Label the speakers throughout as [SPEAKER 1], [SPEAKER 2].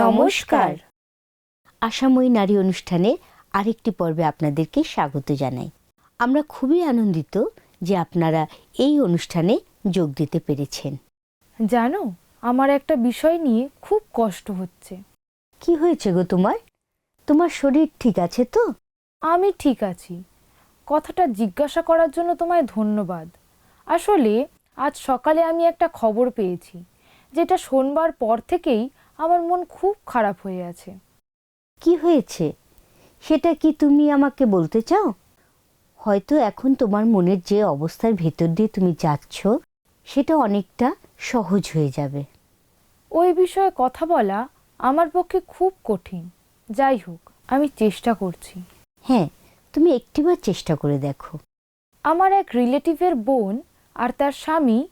[SPEAKER 1] নমস্কার। আশাময়ী নারী অনুষ্ঠানে আরেকটি পর্বে আপনাদেরকে স্বাগত জানাই। আমরা খুবই আনন্দিত যে আপনারা এই অনুষ্ঠানে যোগ দিতে পেরেছেন।
[SPEAKER 2] জানো আমার একটা বিষয় নিয়ে খুব কষ্ট হচ্ছে।
[SPEAKER 1] কি হয়েছে গো তোমার? তোমার শরীর ঠিক আছে তো?
[SPEAKER 2] আমি ঠিক আছি। কথাটা জিজ্ঞাসা করার জন্য তোমায় ধন্যবাদ। আসলে আজ সকালে আমি একটা খবর পেয়েছি যেটা শোনবার পর থেকেই আমার মন খুব খারাপ হয়ে আছে।
[SPEAKER 1] কি হয়েছে? সেটা কি তুমি আমাকে বলতে চাও? হয়তো এখন তোমার মনের যে অবস্থার ভেতর দিয়ে তুমি যাচ্ছ সেটা অনেকটা সহজ হয়ে যাবে।
[SPEAKER 2] ওই বিষয়ে কথা বলা আমার পক্ষে খুব কঠিন। যাই হোক আমি চেষ্টা করছি।
[SPEAKER 1] হ্যাঁ তুমি একটিবার চেষ্টা করে দেখো।
[SPEAKER 2] আমার এক রিলেটিভের বোন আর তার স্বামী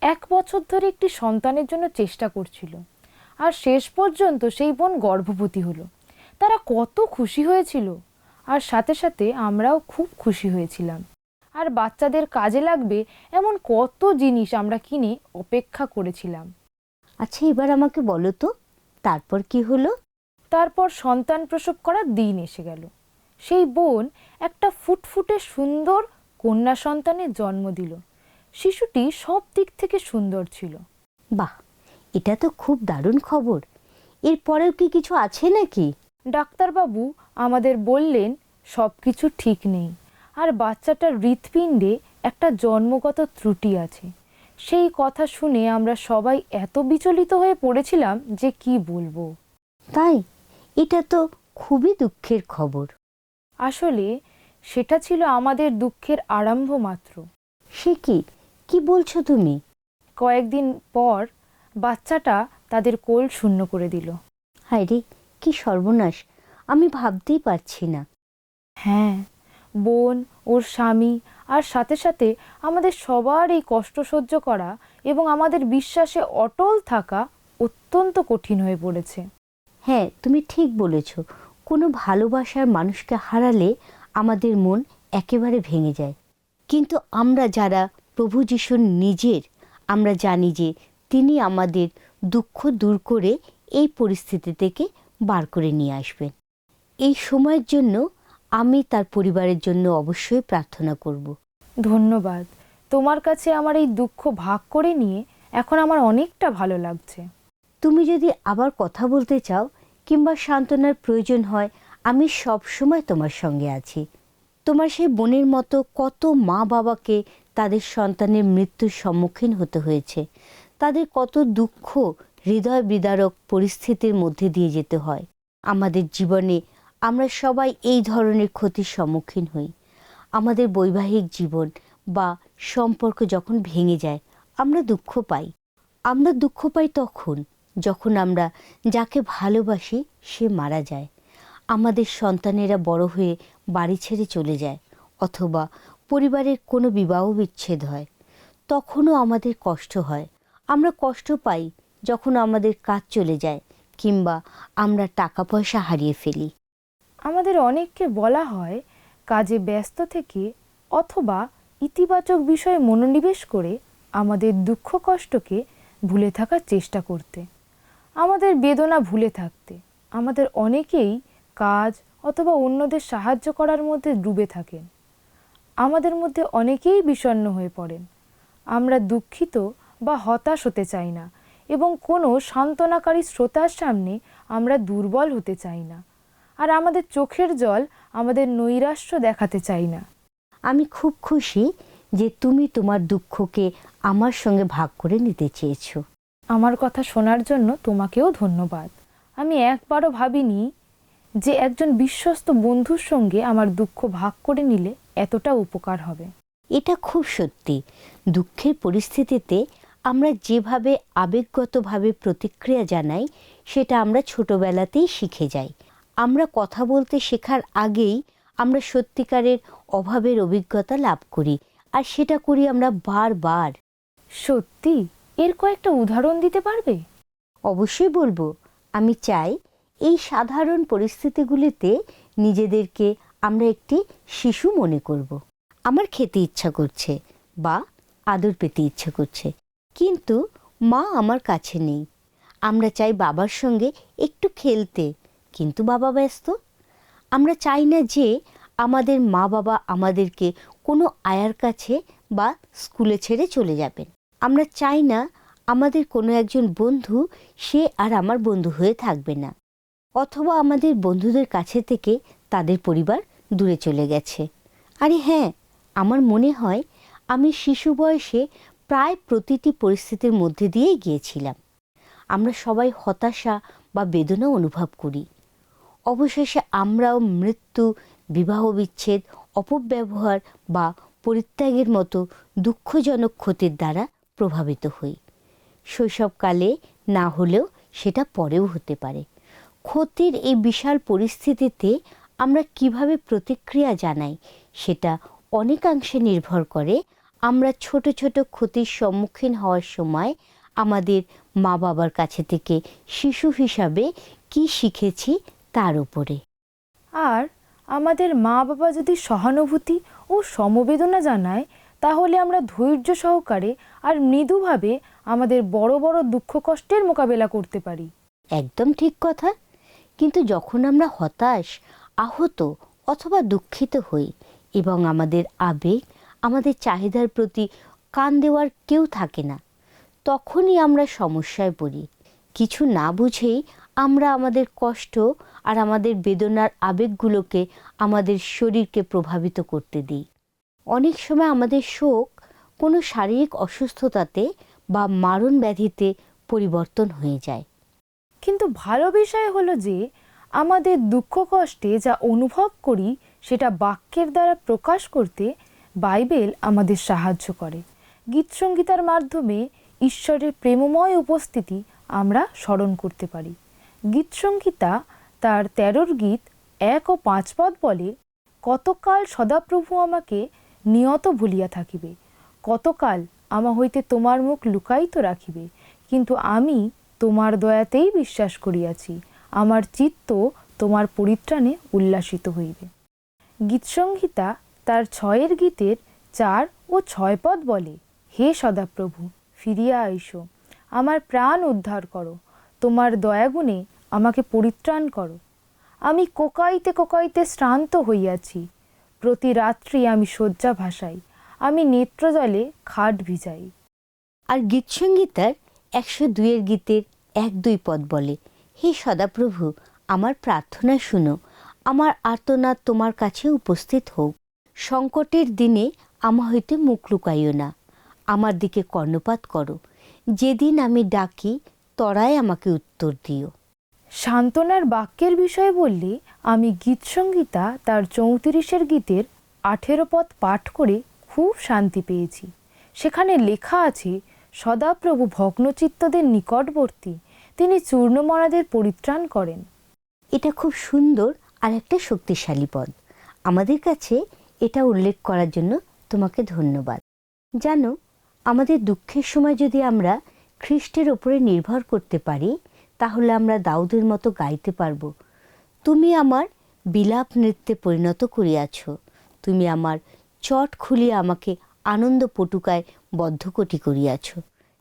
[SPEAKER 2] এক বছর ধরে একটি সন্তানের জন্য চেষ্টা করছিল। আর শেষ পর্যন্ত সেই বোন গর্ভবতী হলো। তারা কত খুশি হয়েছিল। আর সাথে সাথে আমরাও খুব খুশি হয়েছিলাম। আর বাচ্চাদের কাজে লাগবে এমন কত জিনিস আমরা কিনে অপেক্ষা করেছিলাম।
[SPEAKER 1] আচ্ছা এবার আমাকে বলো তো তারপর কি হলো?
[SPEAKER 2] তারপর সন্তান প্রসব করার দিন এসে গেল। সেই বোন একটা ফুটফুটে সুন্দর কন্যা সন্তানের জন্ম দিল। শিশুটি সব দিক থেকে সুন্দর ছিল।
[SPEAKER 1] বাহ! এটা তো খুব দারুণ খবর। এরপরেও কি কিছু আছে নাকি?
[SPEAKER 2] ডাক্তারবাবু আমাদের বললেন সব কিছু ঠিক নেই। আর বাচ্চাটার হৃৎপিণ্ডে একটা জন্মগত ত্রুটি আছে। সেই কথা শুনে আমরা সবাই এত বিচলিত হয়ে পড়েছিলাম যে কি বলব।
[SPEAKER 1] তাই? এটা তো খুবই দুঃখের খবর।
[SPEAKER 2] আসলে সেটা ছিল আমাদের দুঃখের আরম্ভ মাত্র।
[SPEAKER 1] সে কি? কি বলছো তুমি?
[SPEAKER 2] কয়েকদিন পর বাচ্চাটা তাদের কোল শূন্য করে দিল।
[SPEAKER 1] হায় রে কি সর্বনাশ আমি ভাবতেই পারছি না।
[SPEAKER 2] হ্যাঁ বোন ওর স্বামী আর সাথে সাথে আমাদের সবার এই কষ্ট সহ্য করা এবং আমাদের বিশ্বাসে অটল থাকা অত্যন্ত কঠিন হয়ে পড়েছে।
[SPEAKER 1] হ্যাঁ তুমি ঠিক বলেছ কোনো ভালোবাসার মানুষকে হারালে আমাদের মন একেবারে ভেঙে যায়। কিন্তু আমরা যারা প্রভু যিশুর নিজের আমরা জানি যে তিনি আমাদের দুঃখ দূর করে এই পরিস্থিতি থেকে বার করে নিয়ে আসবেন। এই সময়ের জন্য আমি তার পরিবারের জন্য অবশ্যই প্রার্থনা করব।
[SPEAKER 2] ধন্যবাদ। তোমার কাছে আমার এই দুঃখ ভাগ করে নিয়ে এখন আমার অনেকটা ভালো লাগছে।
[SPEAKER 1] তুমি যদি আবার কথা বলতে চাও কিংবা সান্ত্বনার প্রয়োজন হয় আমি সব সময় তোমার সঙ্গে আছি। তোমার সেই বোনের মতো কত মা বাবাকে তাদের সন্তানের মৃত্যুর সম্মুখীন হতে হয়েছে। তাদের কত দুঃখ হৃদয় বিদারক পরিস্থিতির মধ্যে দিয়ে যেতে হয়। আমাদের জীবনে আমরা সবাই এই ধরনের ক্ষতির সম্মুখীন হই। আমাদের বৈবাহিক জীবন বা সম্পর্ক যখন ভেঙে যায়, আমরা দুঃখ পাই। আমরা দুঃখ পাই তখন, যখন আমরা যাকে ভালোবাসি, সে মারা যায়। আমাদের সন্তানেরা বড় হয়ে বাড়ি ছেড়ে চলে যায় অথবা পরিবারের কোনো বিবাহ বিচ্ছেদ হয়, তখনও আমাদের কষ্ট হয়। আমরা কষ্ট পাই যখন আমাদের কাজ চলে যায় কিংবা আমরা টাকা পয়সা হারিয়ে ফেলি।
[SPEAKER 2] আমাদের অনেককে বলা হয় কাজে ব্যস্ত থেকে অথবা ইতিবাচক বিষয়ে মনোনিবেশ করে আমাদের দুঃখ কষ্টকে ভুলে থাকার চেষ্টা করতে। আমাদের বেদনা ভুলে থাকতে। আমাদের অনেকেই কাজ অথবা অন্যদের সাহায্য করার মধ্যে ডুবে থাকেন। আমাদের মধ্যে অনেকেই বিষণ্ণ হয়ে পড়েন। আমরা দুঃখিত বা হতাশ হতে চাই না এবং কোনো সান্ত্বনাকারী শ্রোতার সামনে আমরা দুর্বল হতে চাই না। আর আমাদের চোখের জল আমাদের নৈরাশ্য দেখাতে চাই না।
[SPEAKER 1] আমি খুব খুশি যে তুমি তোমার দুঃখকে আমার সঙ্গে ভাগ করে নিতে চেয়েছ।
[SPEAKER 2] আমার কথা শোনার জন্য তোমাকেও ধন্যবাদ। আমি একবারও ভাবিনি যে একজন বিশ্বস্ত বন্ধুর সঙ্গে আমার দুঃখ ভাগ করে নিলে এতটা উপকার হবে।
[SPEAKER 1] এটা খুব সত্যি। দুঃখের পরিস্থিতিতে আমরা যেভাবে আবেগগতভাবে প্রতিক্রিয়া জানাই সেটা আমরা ছোটবেলাতেই শিখে যাই। আমরা কথা বলতে শেখার আগেই আমরা সত্যিকারের অভাবের অভিজ্ঞতা লাভ করি আর সেটা করি আমরা বারবার।
[SPEAKER 2] সত্যি? এর কয়েকটা উদাহরণ দিতে পারবে?
[SPEAKER 1] অবশ্যই বলব। আমি চাই এই সাধারণ পরিস্থিতিগুলিতে নিজেদেরকে আমরা একটি শিশু মনে করব। আমার খেতে ইচ্ছা করছে বা আদর পেতে ইচ্ছা করছে। কিন্তু মা আমার কাছে নেই। আমরা চাই বাবার সঙ্গে একটু খেলতে, কিন্তু বাবা ব্যস্ত। আমরা চাই না যে আমাদের মা বাবা আমাদেরকে কোনো আয়ার কাছে বা স্কুলে ছেড়ে চলে যাবেন। আমরা চাই না আমাদের কোনো একজন বন্ধু, সে আর আমার বন্ধু হয়ে থাকবে না। অথবা আমাদের বন্ধুদের কাছে থেকে তাদের পরিবার দূরে চলে গেছে। আরে হ্যাঁ আমার মনে হয় আমি শিশু বয়সে প্রায় প্রতিটি পরিস্থিতির মধ্যে দিয়েই গিয়েছিলাম। আমরা সবাই হতাশা বা বেদনা অনুভব করি। অবশেষে আমরাও মৃত্যু, বিবাহ বিচ্ছেদ, অপব্যবহার বা পরিত্যাগের মতো দুঃখজনক ক্ষতির দ্বারা প্রভাবিত হই। শৈশবকালে না হলেও সেটা পরেও হতে পারে। ক্ষতির এই বিশাল পরিস্থিতিতে আমরা কীভাবে প্রতিক্রিয়া জানাই সেটা অনেকাংশে নির্ভর করে আমরা ছোট ছোট ক্ষতির সম্মুখীন হওয়ার সময় আমাদের মা বাবার কাছে থেকে শিশু হিসাবে কি শিখেছি তার উপরে।
[SPEAKER 2] আর আমাদের মা বাবা যদি সহানুভূতি ও সমবেদনা জানায় তাহলে আমরা ধৈর্য সহকারে আর মৃদুভাবে আমাদের বড় বড় দুঃখ কষ্টের মোকাবেলা করতে পারি।
[SPEAKER 1] একদম ঠিক কথা। কিন্তু যখন আমরা হতাশ আহত অথবা দুঃখিত হই এবং আমাদের আবেগ আমাদের চাহিদার প্রতি কান দেওয়ার কেউ থাকে না। তখনই আমরা সমস্যায় পড়ি। কিছু না বুঝেই আমরা আমাদের কষ্ট আর আমাদের বেদনার আবেগগুলোকে আমাদের শরীরকে প্রভাবিত করতে দিই। অনেক সময় আমাদের শোক কোনো শারীরিক অসুস্থতাতে বা মারণ ব্যাধিতে পরিবর্তন হয়ে যায়।
[SPEAKER 2] কিন্তু ভালো বিষয় হলো যে, আমাদের দুঃখ কষ্টে যা অনুভব করি সেটা বাক্যের দ্বারা প্রকাশ করতে বাইবেল আমাদের সাহায্য করে। গীতসঙ্গীতার মাধ্যমে ঈশ্বরের প্রেমময় উপস্থিতি আমরা স্মরণ করতে পারি। গীতসঙ্গীতা তার তেরোর গীত এক ও পাঁচ পদ বলে, কতকাল সদাপ্রভু আমাকে নিয়ত ভুলিয়া থাকিবে। কতকাল আমা হইতে তোমার মুখ লুকায়িত রাখিবে। কিন্তু আমি তোমার দয়াতেই বিশ্বাস করিয়াছি, আমার চিত্ত তোমার পরিত্রাণে উল্লাসিত হইবে। গীতসংহিতা তার ছয়ের গীতের চার ও ছয় পদ বলে, হে সদাপ্রভু, ফিরিয়া আইসো, আমার প্রাণ উদ্ধার করো, তোমার দয়াগুণে আমাকে পরিত্রাণ করো। আমি কোকাইতে কোকাইতে শ্রান্ত হইয়াছি, প্রতি রাত্রি আমি শয্যা ভাসাই, আমি নেত্রজলে খাট ভিজাই।
[SPEAKER 1] আর গীতসঙ্গীতার একশো দুইয়ের গীতের এক দুই পদ বলে, হে সদাপ্রভু, আমার প্রার্থনা শুনো, আমার আর্তনাদ তোমার কাছে উপস্থিত হোক। সংকটের দিনে আমা হইতে মুখ লুকাইও না। আমার দিকে কর্ণপাত করো। যেদিন আমি ডাকি তরাই আমাকে উত্তর দিও।
[SPEAKER 2] সান্ত্বনার বাক্যের বিষয়ে বললে আমি গীতসংগীতা তার চৌত্রিশের গীতের আঠেরো পদ পাঠ করে খুব শান্তি পেয়েছি। সেখানে লেখা আছে সদাপ্রভু ভগ্নচিত্তদের নিকটবর্তী তিনি চূর্ণমরাদের পরিত্রাণ করেন।
[SPEAKER 1] এটা খুব সুন্দর আর একটা শক্তিশালী পদ। আমাদের কাছে এটা উল্লেখ করার জন্য তোমাকে ধন্যবাদ। জানো, আমাদের দুঃখের সময় যদি আমরা খ্রিস্টের ওপরে নির্ভর করতে পারি, তাহলে আমরা দাউদের মতো গাইতে পারব। তুমি আমার বিলাপ নৃত্যে পরিণত করিয়াছ। তুমি আমার চট খুলিয়া আমাকে আনন্দ পটুকায় বদ্ধকটি করিয়াছ,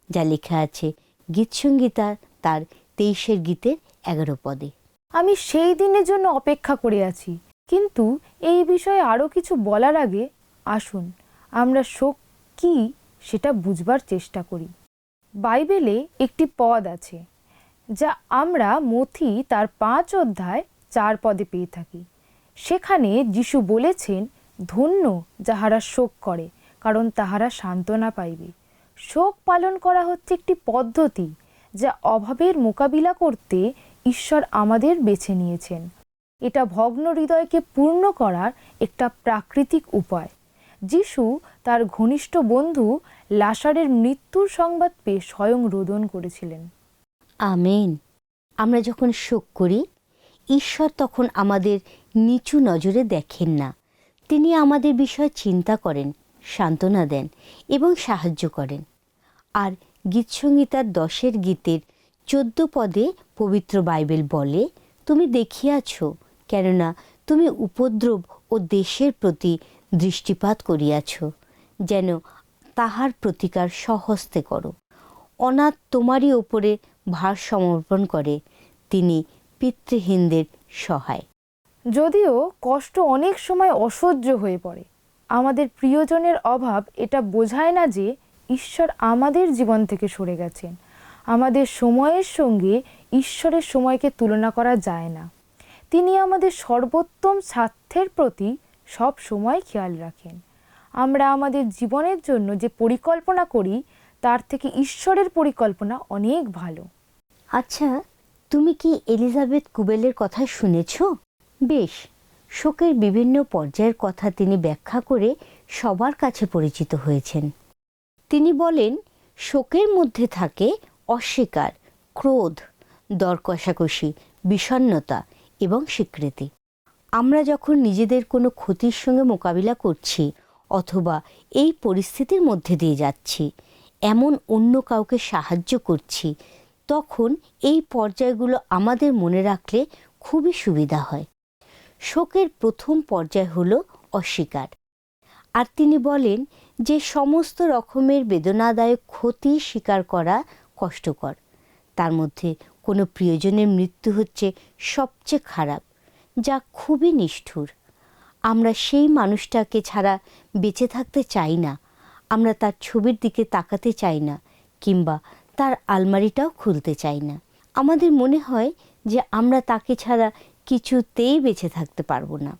[SPEAKER 1] যা লেখা আছে গীতসঙ্গীতা তার তেইশের গীতের এগারো পদে।
[SPEAKER 2] আমি সেই দিনের জন্য অপেক্ষা করে আছি কিন্তু এই বিষয়ে আরও কিছু বলার আগে আসুন, আমরা শোক কি সেটা বুঝবার চেষ্টা করি। বাইবেলে একটি পদ আছে, যা আমরা মথি তার পাঁচ অধ্যায় চার পদে পেয়ে থাকি। সেখানে যিশু বলেছেন, ধন্য যাহারা শোক করে, কারণ তাহারা সান্ত্বনা পাইবে। শোক পালন করা হচ্ছে একটি পদ্ধতি, যা অভাবের মোকাবিলা করতে ঈশ্বর আমাদের বেছে নিয়েছেন। এটা ভগ্ন হৃদয়কে পূর্ণ করার একটা প্রাকৃতিক উপায়। যিশু তার ঘনিষ্ঠ বন্ধু লাসারের মৃত্যুর সংবাদ পেয়ে স্বয়ং রোদন করেছিলেন।
[SPEAKER 1] আমেন। আমরা যখন শোক করি, ঈশ্বর তখন আমাদের নিচু নজরে দেখেন না। তিনি আমাদের বিষয়ে চিন্তা করেন, সান্ত্বনা দেন এবং সাহায্য করেন। আর গীতসঙ্গীতার দশের গীতের চোদ্দ পদে পবিত্র বাইবেল বলে, তুমি দেখিয়াছ কেননা তুমি উপদ্রব ও দেশের প্রতি দৃষ্টিপাত করিয়াছ, যেন তাহার প্রতিকার সহস্তে করো। অনাথ তোমারই ওপরে ভার সমর্পণ করে, তিনি পিতৃহীনদের সহায়।
[SPEAKER 3] যদিও কষ্ট অনেক সময় অসহ্য হয়ে পড়ে, আমাদের প্রিয়জনের অভাব এটা বোঝায় না যে ঈশ্বর আমাদের জীবন থেকে সরে গেছেন। আমাদের সময়ের সঙ্গে ঈশ্বরের সময়কে তুলনা করা যায় না। তিনি আমাদের সর্বোত্তম স্বার্থের প্রতি সব সময় খেয়াল রাখেন। আমরা আমাদের জীবনের জন্য যে পরিকল্পনা করি, তার থেকে ঈশ্বরের পরিকল্পনা অনেক ভালো।
[SPEAKER 1] আচ্ছা তুমি কি এলিজাবেথ কুবেলের কথা শুনেছ? বেশ, শোকের বিভিন্ন পর্যায়ের কথা তিনি ব্যাখ্যা করে সবার কাছে পরিচিত হয়েছেন। তিনি বলেন, শোকের মধ্যে থাকে অস্বীকার, ক্রোধ দর কষাকষি বিষণ্নতা এবং স্বীকৃতি। আমরা যখন নিজেদের কোনো ক্ষতির সঙ্গে মোকাবিলা করছি অথবা এই পরিস্থিতির মধ্যে দিয়ে যাচ্ছি, এমন অন্য কাউকে সাহায্য করছি, তখন এই পর্যায়গুলো আমাদের মনে রাখলে খুবই সুবিধা হয়। শোকের প্রথম পর্যায় হলো অস্বীকার। আর তিনি বলেন যে সমস্ত রকমের বেদনাদায়ক ক্ষতি স্বীকার করা কষ্টকর। তার মধ্যে কোনো প্রিয়জনের মৃত্যু হচ্ছে সবচেয়ে খারাপ, যা খুবই নিষ্ঠুর। আমরা সেই মানুষটাকে ছাড়া বেঁচে থাকতে চাই না, আমরা তার ছবির দিকে তাকাতে চাই না, কিংবা তার আলমারিটাও খুলতে চাই না। আমাদের মনে হয় যে আমরা তাকে ছাড়া কিছুতেই বেঁচে থাকতে পারব না।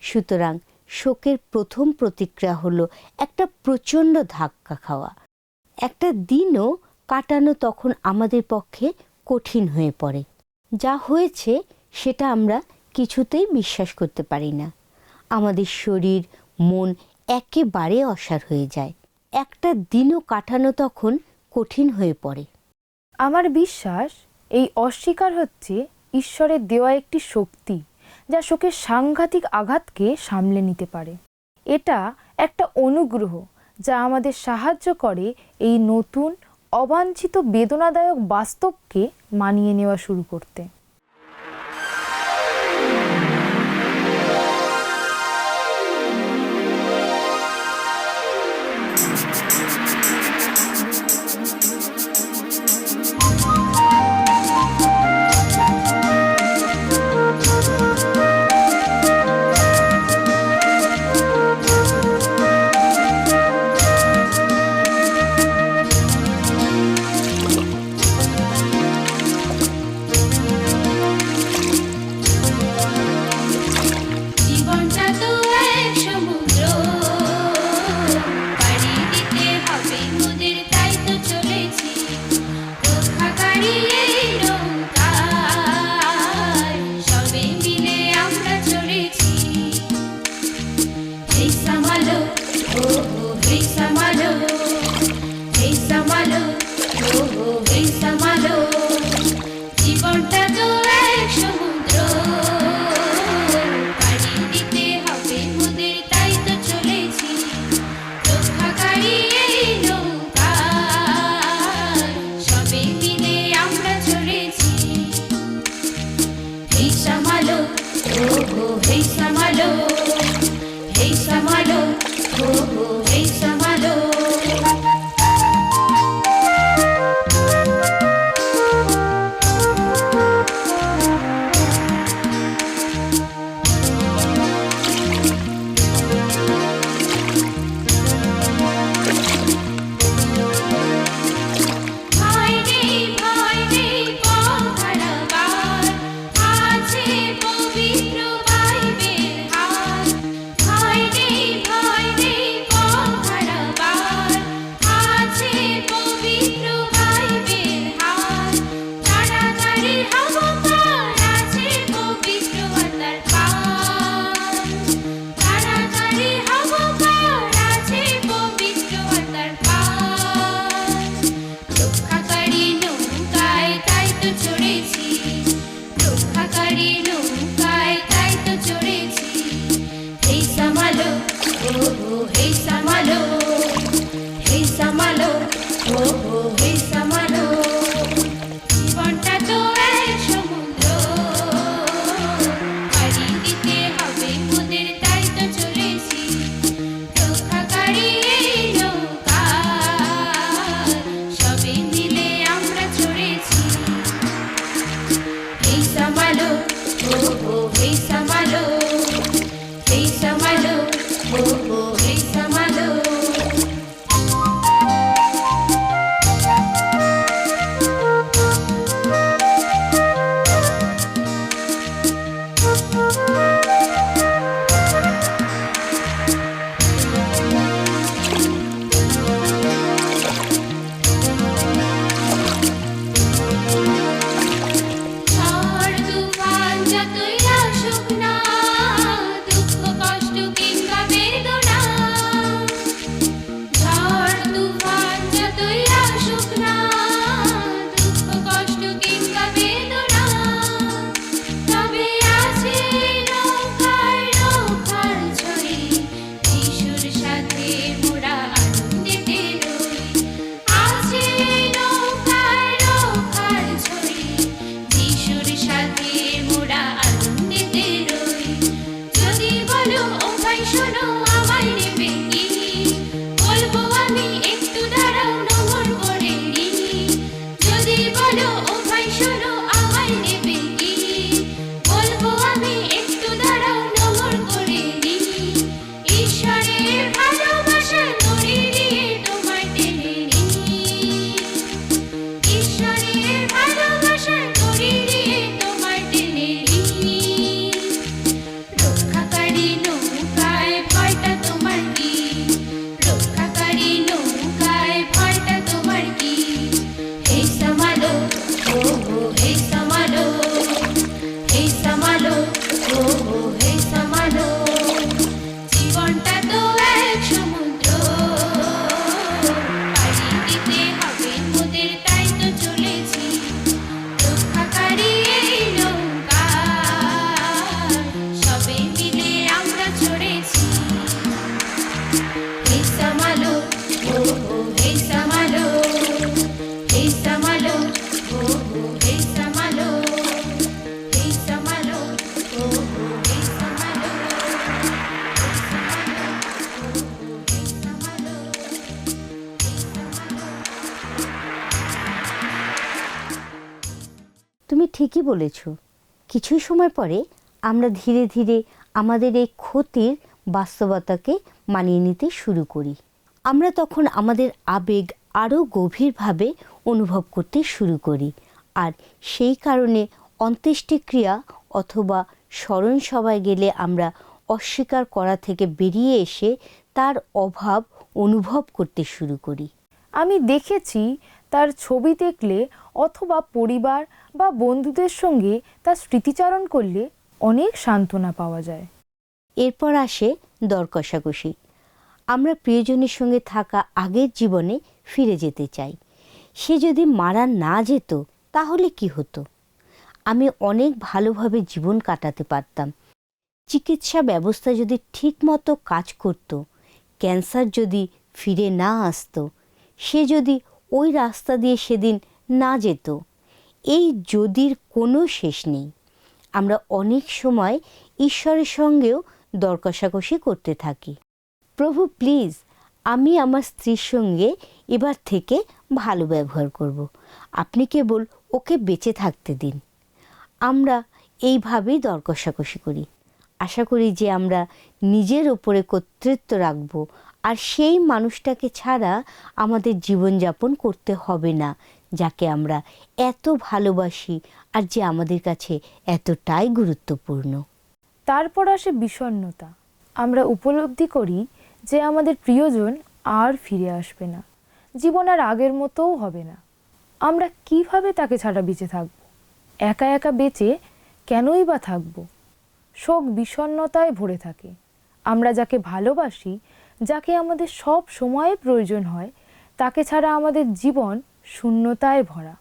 [SPEAKER 1] সুতরাং শোকের প্রথম প্রতিক্রিয়া হলো একটা প্রচণ্ড ধাক্কা খাওয়া। একটা দিনও কাটানো তখন আমাদের পক্ষে কঠিন হয়ে পড়ে। যা হয়েছে, সেটা আমরা কিছুতেই বিশ্বাস করতে পারি না। আমাদের শরীর, মন একেবারে অসার হয়ে যায়। একটা দিনও কাটানো তখন কঠিন হয়ে পড়ে।
[SPEAKER 3] আমার বিশ্বাস, এই অস্বীকার হচ্ছে ঈশ্বরের দেওয়া একটি শক্তি যা শোকের সাংঘাতিক আঘাতকে সামলে নিতে পারে। এটা একটা অনুগ্রহ যা আমাদের সাহায্য করে এই নতুন অবাঞ্ছিত বেদনাদায়ক বাস্তবকে মানিয়ে নেওয়া শুরু করতে।
[SPEAKER 1] বলেছ। কিছু সময় পরে আমরা ধীরে ধীরে আমাদের এই ক্ষতির বাস্তবতাকে মানিয়ে নিতে শুরু করি। আমরা তখন আমাদের আবেগ আরও গভীরভাবে অনুভব করতে শুরু করি আর সেই কারণে অন্ত্যেষ্টিক্রিয়া অথবা স্মরণ সভায় গেলে আমরা অস্বীকার করা থেকে বেরিয়ে এসে তার অভাব অনুভব করতে শুরু করি।
[SPEAKER 2] আমি দেখেছি তার ছবি দেখলে অথবা পরিবার বা বন্ধুদের সঙ্গে তার স্মৃতিচারণ করলে অনেক সান্ত্বনা পাওয়া যায়।
[SPEAKER 1] এরপর আসে দর কষাকষি। আমরা প্রিয়জনের সঙ্গে থাকা আগের জীবনে ফিরে যেতে চাই। সে যদি মারা না যেত, তাহলে কি হতো? আমি অনেক ভালোভাবে জীবন কাটাতে পারতাম। চিকিৎসা ব্যবস্থা যদি ঠিকমতো কাজ করত, ক্যান্সার যদি ফিরে না আসতো, সে যদি ওই রাস্তা দিয়ে সেদিন না যেত এই যদির কোনো শেষ নেই। আমরা অনেক সময় ঈশ্বরের সঙ্গেও দরকষাকষি করতে থাকি। প্রভু, প্লিজ, আমি আমার স্ত্রীর সঙ্গে এবার থেকে ভালো ব্যবহার করব। আপনি কেবল ওকে বেঁচে থাকতে দিন। আমরা এইভাবেই দরকষাকষি করি। আশা করি যে আমরা নিজের ওপরে কর্তৃত্ব রাখব, আর সেই মানুষটাকে ছাড়া আমাদের জীবনযাপন করতে হবে না। যাকে আমরা এত ভালোবাসি আর যে আমাদের কাছে এতটাই গুরুত্বপূর্ণ।
[SPEAKER 2] তারপর আসে বিষণ্ণতা। আমরা উপলব্ধি করি যে আমাদের প্রিয়জন আর ফিরে আসবে না। জীবন আর আগের মতোও হবে না। আমরা কীভাবে তাকে ছাড়া বেঁচে থাকব? একা একা বেঁচে কেনই বা থাকব? শোক বিষণ্ণতায় ভরে থাকে। আমরা যাকে ভালোবাসি, যাকে আমাদের সব সময়ে প্রয়োজন হয়, তাকে ছাড়া আমাদের জীবন শূন্যতায় ভরা।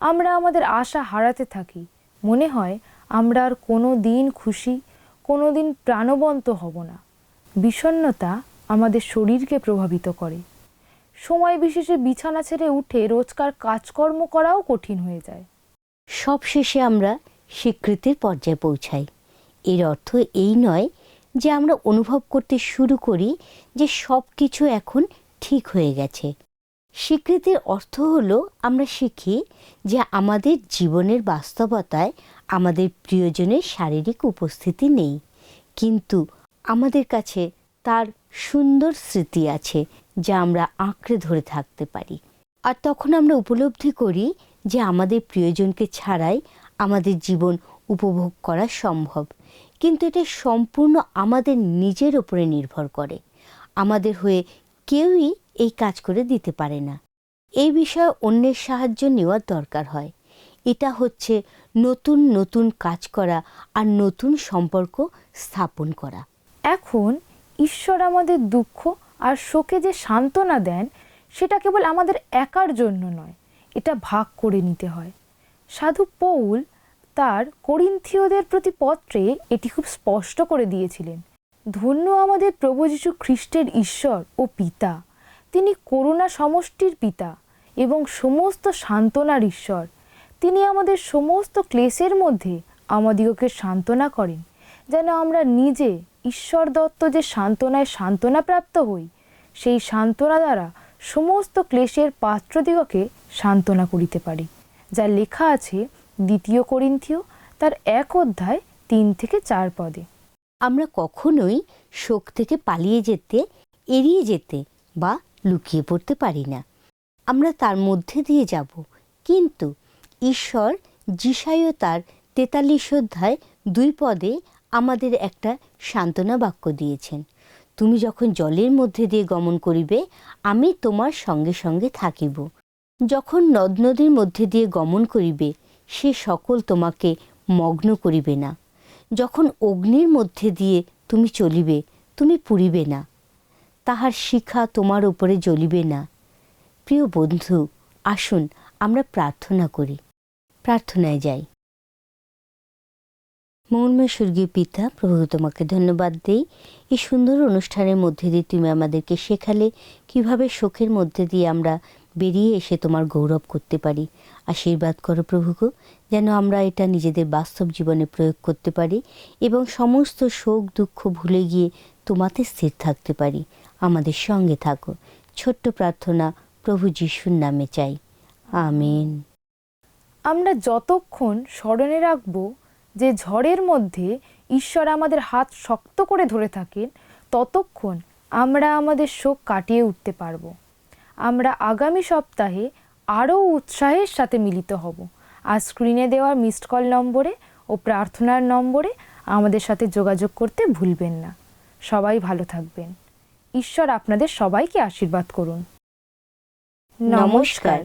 [SPEAKER 2] আমরা আমাদের আশা হারাতে থাকি। মনে হয়, আমরা আর কোনো দিন খুশি, কোনো দিন প্রাণবন্ত হব না। বিষণ্ণতা আমাদের শরীরকে প্রভাবিত করে। সময় বিশেষে বিছানা ছেড়ে উঠে রোজকার কাজকর্ম করাও কঠিন হয়ে যায়।
[SPEAKER 1] সবশেষে আমরা স্বীকৃতির পর্যায়ে পৌঁছাই। এর অর্থ এই নয় যে আমরা অনুভব করতে শুরু করি যে সব কিছু এখন ঠিক হয়ে গেছে। স্বীকৃতির অর্থ হলো আমরা শিখি যে আমাদের জীবনের বাস্তবতায় আমাদের প্রিয়জনের শারীরিক উপস্থিতি নেই। কিন্তু আমাদের কাছে তার সুন্দর স্মৃতি আছে যা আমরা আঁকড়ে ধরে থাকতে পারি। আর তখন আমরা উপলব্ধি করি যে আমাদের প্রিয়জনকে ছাড়াই আমাদের জীবন উপভোগ করা সম্ভব। কিন্তু এটা সম্পূর্ণ আমাদের নিজের ওপরে নির্ভর করে। আমাদের হয়ে কেউই এই কাজ করে দিতে পারে না। এই বিষয়ে অন্যের সাহায্য নেওয়ার দরকার হয়। এটা হচ্ছে নতুন নতুন কাজ করা আর নতুন সম্পর্ক স্থাপন করা।
[SPEAKER 2] এখন ঈশ্বর আমাদের দুঃখ আর শোকে যে সান্ত্বনা দেন, সেটা কেবল আমাদের একার জন্য নয়, এটা ভাগ করে নিতে হয়। সাধু পৌল তার করিন্থীয়দের প্রতি পত্রে এটি খুব স্পষ্ট করে দিয়েছিলেন, ধন্য আমাদের প্রভু যীশু খ্রিস্টের ঈশ্বর ও পিতা তিনি করুণা সমষ্টির পিতা এবং সমস্ত সান্ত্বনার ঈশ্বর। তিনি আমাদের সমস্ত ক্লেশের মধ্যে আমাদিগকে সান্ত্বনা করেন, যেন আমরা নিজে ঈশ্বর দত্ত যে সান্ত্বনায় সান্ত্বনা প্রাপ্ত হই, সেই সান্ত্বনা দ্বারা সমস্ত ক্লেশের পাত্রদিগকে সান্ত্বনা করিতে পারি। যা লেখা আছে দ্বিতীয় করিন্থীয়, তার এক অধ্যায় তিন থেকে চার পদে।
[SPEAKER 1] আমরা কখনোই শোক থেকে পালিয়ে যেতে, এড়িয়ে যেতে বা লুকিয়ে পড়তে পারি না। আমরা তার মধ্যে দিয়ে যাব। কিন্তু ঈশ্বর যিশাইও তার তেতাল্লিশ অধ্যায় দুই পদে আমাদের একটা সান্ত্বনা বাক্য দিয়েছেন। তুমি যখন জলের মধ্যে দিয়ে গমন করিবে, আমি তোমার সঙ্গে সঙ্গে থাকিব। যখন নদ নদীর মধ্যে দিয়ে গমন করিবে, সে সকল তোমাকে মগ্ন করিবে না। যখন অগ্নির মধ্যে দিয়ে তুমি চলিবে, তুমি পুড়িবে না। তাহার শিখা তোমার উপরে জ্বলিবে না। প্রিয় বন্ধু, আসুন আমরা প্রার্থনা করি। প্রার্থনায় যাই। মৌনময় স্বর্গীয় পিতা, প্রভু তোমাকে ধন্যবাদ দেই। এই সুন্দর অনুষ্ঠানের মধ্যে দিয়ে তুমি আমাদেরকে শেখালে কীভাবে শোকের মধ্যে দিয়ে আমরা বেরিয়ে এসে তোমার গৌরব করতে পারি। আশীর্বাদ করো প্রভুকে যেন আমরা এটা নিজেদের বাস্তব জীবনে প্রয়োগ করতে পারি এবং সমস্ত শোক দুঃখ ভুলে গিয়ে তোমাতে স্থির থাকতে পারি। আমাদের সঙ্গে থাকো। ছোট্ট প্রার্থনা প্রভু যিশুর নামে চাই। আমিন।
[SPEAKER 2] আমরা যতক্ষণ স্মরণে রাখব যে ঝড়ের মধ্যে ঈশ্বর আমাদের হাত শক্ত করে ধরে থাকেন, ততক্ষণ আমরা আমাদের শোক কাটিয়ে উঠতে পারব। আমরা আগামী সপ্তাহে আরও উৎসাহের সাথে মিলিত হব। আর স্ক্রিনে দেওয়া মিসড কল নম্বরে ও প্রার্থনার নম্বরে আমাদের সাথে যোগাযোগ করতে ভুলবেন না। সবাই ভালো থাকবেন। ঈশ্বর আপনাদের সবাইকে আশীর্বাদ করুন
[SPEAKER 3] নমস্কার।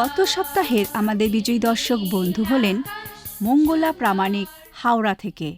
[SPEAKER 4] গত সপ্তাহের আমাদের বিজয়ী দর্শক বন্ধু হলেন মঙ্গলা প্রামাণিক হাওড়া থেকে।